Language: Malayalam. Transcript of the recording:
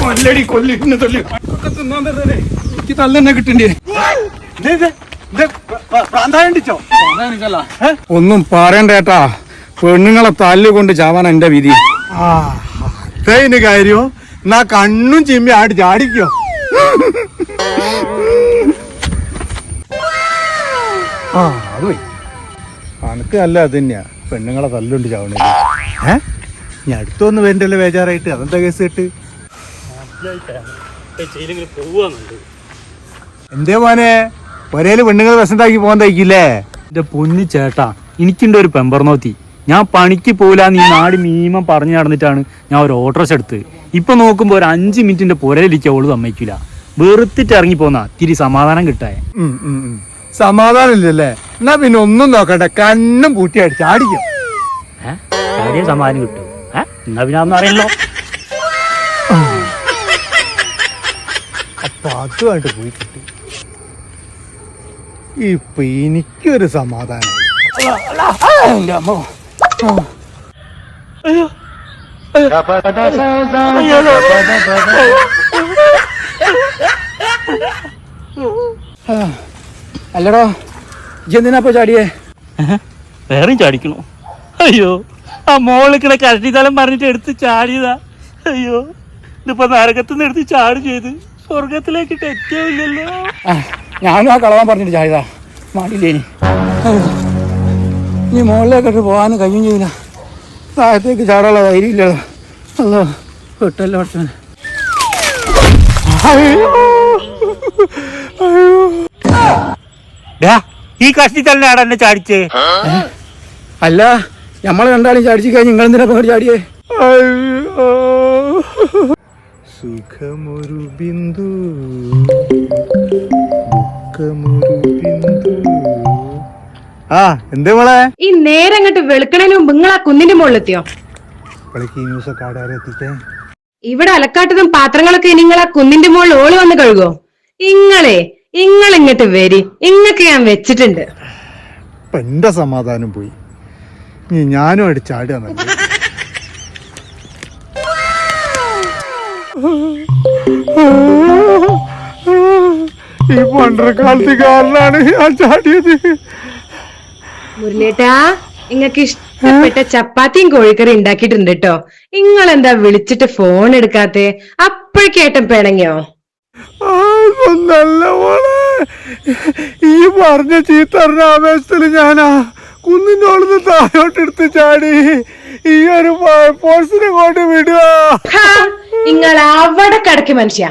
കൊല്ലടി കൊല്ലി ഇന്ന് തല്ലി. ഒക്കെ തിന്നാൻ തരുന്നേ എനിക്ക് തല്ലെന്നെ കിട്ടണ്ടേ പ്രാന്തായണ്ടിച്ചോ ഒന്നും പറയണ്ടേട്ടാ പെണ്ണുങ്ങളെ തല്ലുകൊണ്ട് ചാവാൻ എന്റെ വിധി. ആ അതതിന് കാര്യോ എന്നാ കണ്ണും ചിമ്മി ആടി ചാടിക്കോ. ആ അത് പോയി. അനക്ക് നല്ല അത് തന്നെയാ. പെണ്ണുങ്ങളെ തല്ലുകൊണ്ട് ചാവണേ ഏ? ഞാൻ അടുത്തൊന്ന് വരണ്ടല്ലോ ബേജാറായിട്ട്. അതെന്താ കേസ് കേട്ട്? എന്തേ മോനെ? ഒരേൽ പെണ്ണുങ്ങൾ പ്രശ്നത്താക്കി പോകാൻ തയ്ക്കില്ലേ? എന്റെ പൊന്നു ചേട്ടാ എനിക്കുണ്ട് ഒരു പെമ്പർനോത്തി. ഞാൻ പണിക്ക് പോലാ നീ നാട് മീമം പറഞ്ഞു നടന്നിട്ടാണ് ഞാൻ ഒരു ഓട്ടോസ് എടുത്ത് ഇപ്പൊ നോക്കുമ്പോ ഒരു അഞ്ച് മിനിറ്റിന്റെ പുരയിലിരിക്കുക ഓൾ സമ്മതിക്കില്ല വെറുത്തിട്ട് ഇറങ്ങി പോന്നാ തിരി സമാധാനം കിട്ടായ. സമാധാനം ഇല്ലല്ലേ? എന്നാ പിന്നെ ഒന്നും നോക്കട്ടെ കണ്ണും പൂട്ടി അടിച്ച് സമാധാനം കിട്ടും? എന്നാ പിന്നെ അതൊന്നും അറിയല്ലോ അതുമായിട്ട് പോയി കിട്ടി. ഇപ്പൊ എനിക്കൊരു സമാധാനം. അല്ലടോ ഇജ്ജെന്തിനാ ചാടിയേ? വേറെയും ചാടിക്കണോ? അയ്യോ ആ മോളിക്കണ കരട്ടിത്തലം പറഞ്ഞിട്ട് എടുത്ത് ചാടിയതാ. അയ്യോ ഇതിപ്പോ നരകത്തുനിന്ന് എടുത്ത് ചാടി ചെയ്ത്. സ്വർഗത്തിലേക്ക് തെറ്റില്ലല്ലോ ഞാനും ആ കളവാൻ പറഞ്ഞിട്ട് മാടില്ലേ ഇനി നീ മുകളിലേക്കിട്ട് പോകാനും കഴിയും ചെയ്യില്ല. താഴത്തേക്ക് ചാടാനുള്ള ധൈര്യം ഇല്ലല്ലോ അല്ലോ വിട്ടല്ലോ ഈ കഷ്ടി തന്നെ കഷ്ടിത്തലിനാണ് എന്നെ ചാടിച്ചേ. അല്ല നമ്മളെ രണ്ടാളും ചാടിച്ചു കഴിഞ്ഞാൽ നിങ്ങൾ എന്തിനാ പോയി ചാടിയേ? സുഖമൊരു ബിന്ദു ദുഃഖമൊരു ബിന്ദു. ആ എന്തേ മോളെ? ഈ നേരം അങ്ങോട്ട് വെളുക്കണേന് മുമ്പ് നിങ്ങൾ ആ കുന്നിന്റെ മുകളിലെത്തിയോ? ഇപ്പോഴേക്ക് ഈ ഇവിടെ അലക്കാട്ടതും പാത്രങ്ങളൊക്കെ നിങ്ങൾ ആ കുന്നിന്റെ മുകളിൽ ഓൾ വന്ന് കഴുകോ? ഇങ്ങളെ ഇങ്ങൾ ഇങ്ങോട്ട് വരി. ഇങ്ങക്ക് ഞാൻ വെച്ചിട്ടുണ്ട്. ഇപ്പൊ എന്റെ സമാധാനം പോയി. ഇനി ഞാനും അടി ചാടുക നല്ലത് ഈ പണ്ടക്കാലത്ത് കാരനാണ് ഞാൻ ചാടിയത് മുരളിയേട്ടാ നിങ്ങൾക്ക് ഇഷ്ടപ്പെട്ട ചപ്പാത്തിയും കോഴിക്കറി ഉണ്ടാക്കിയിട്ടുണ്ട് കേട്ടോ നിങ്ങൾ എന്താ വിളിച്ചിട്ട് ഫോൺ എടുക്കാത്തെ? അപ്പോഴേക്കേട്ടൻ പിണങ്ങിയോ? നല്ല മോളെ. ഈ പറഞ്ഞ ചീത്തറിന്റെ ആവേശത്തിൽ ഞാനാ കുന്നിനോടുന്ന് താഴോട്ടെടുത്ത് ചാടി. ഈ ഒരു പോഴ്സിനെ കൊണ്ട് വിടുക. നിങ്ങൾ അവിടെ കിടക്കി മനുഷ്യ.